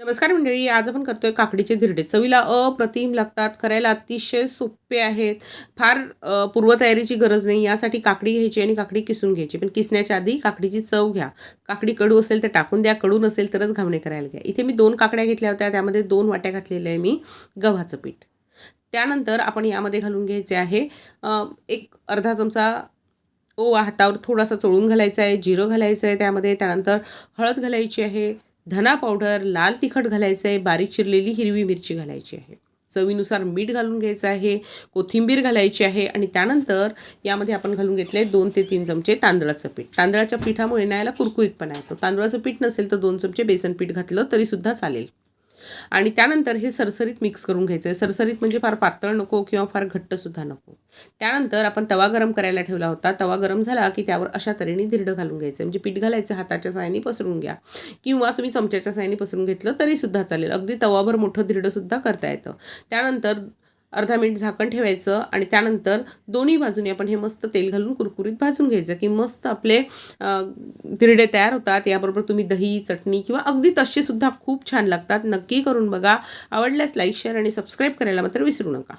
नमस्कार मंडळी आज आपण करतोय काकडीचे धिरडे. चवीला अप्रतिम लागतात करायला अतिशय सोपे आहेत. फार पूर्वतयारीची गरज नाही यासाठी काकडी घ्यायची आणि काकडी किसून घ्यायची. पण किसण्याच्या आधी काकडीची चव घ्या. काकडी कडू असेल तर टाकून द्या कडू नसेल तरच घावणे करायला घ्या. इथे मी दोन काकड्या घेतल्या होत्या त्यामध्ये दोन वाट्या घातलेल्या आहे मी गव्हाचं पीठ. त्यानंतर आपण यामध्ये घालून घ्यायचे आहे एक अर्धा चमचा ओवा हातावर थोडासा चोळून घालायचा आहे जिरं घालायचं आहे त्यामध्ये. त्यानंतर हळद घालायची आहे धना पावडर लाल तिखट घालायचं आहे बारीक चिरलेली हिरवी मिरची घालायची आहे. चवीनुसार मीठ घालून घ्यायचं आहे कोथिंबीर घालायची आहे आणि त्यानंतर यामध्ये आपण घालून घेतले दोन ते तीन चमचे तांदळाचं पीठ. तांदळाच्या पिठामुळे ना कुरकुरीतपणा येतो. तांदळाचं पीठ नसेल तर दोन चमचे बेसन पीठ घातलं तरीसुद्धा चालेल. आणि त्यानंतर हे सरसरीत मिक्स करून घ्यायचं आहे सरसरीत म्हणजे फार पातळ नको किंवा फार घट्टसुद्धा नको. त्यानंतर आपण तवा गरम करायला ठेवला होता. तवा गरम झाला की त्यावर अशा तऱ्हेने धिरडं घालून घ्यायचं. म्हणजे पीठ घालायचं हाताच्या सायाने पसरून घ्या. किंवा तुम्ही चमच्याच्या साहाय्याने पसरून घेतलं तरीसुद्धा चालेल. अगदी तवाभर मोठं धिरडंसुद्धा करता येतं. त्यानंतर अर्धा मिनिट झाकण ठेवायचं आणि त्यानंतर दोन्ही बाजूने आपण हे मस्त तेल घालून कुरकुरीत भाजून घ्यायचं की मस्त आपले तिरडे धिरडे तयार होतात. याबरोबर तुम्ही दही चटणी किंवा अगदी तसेसुद्धा खूप छान लागतात. नक्की करून बघा. आवडल्यास लाईक शेअर आणि सबस्क्राईब करायला मात्र विसरू नका.